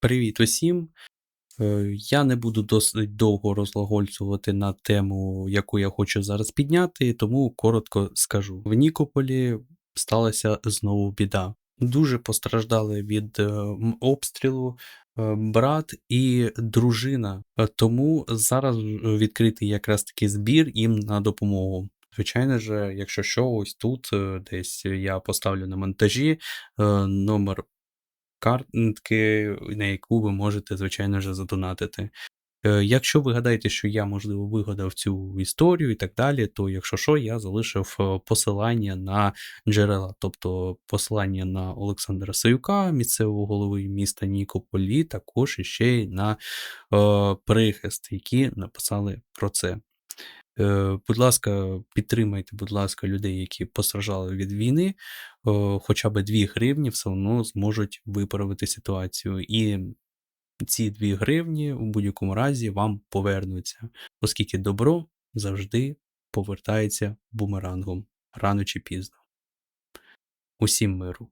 Привіт усім. Е, Я не буду досить довго розглагольцювати на тему, яку я хочу зараз підняти, тому коротко скажу. В Нікополі сталася знову біда. Дуже постраждали від е, обстрілу е, брат і дружина. Тому зараз відкритий якраз таки збір їм на допомогу. Звичайно ж, якщо що, ось тут десь я поставлю на монтажі номер картки, на яку ви можете, звичайно ж, задонатити. Е, Якщо ви гадаєте, що я, можливо, вигадав цю історію і так далі, то якщо що, я залишив е, посилання на джерела, тобто посилання на Олександра Саюка, місцевого голови міста Нікополь, і також іще й на е, прихист, які написали про це. Е, Будь ласка, підтримайте, будь ласка, людей, які постраждали від війни. Хоча б 2 гривні все одно зможуть виправити ситуацію. І ці 2 гривні у будь-якому разі вам повернуться, оскільки добро завжди повертається бумерангом рано чи пізно. Усім миру.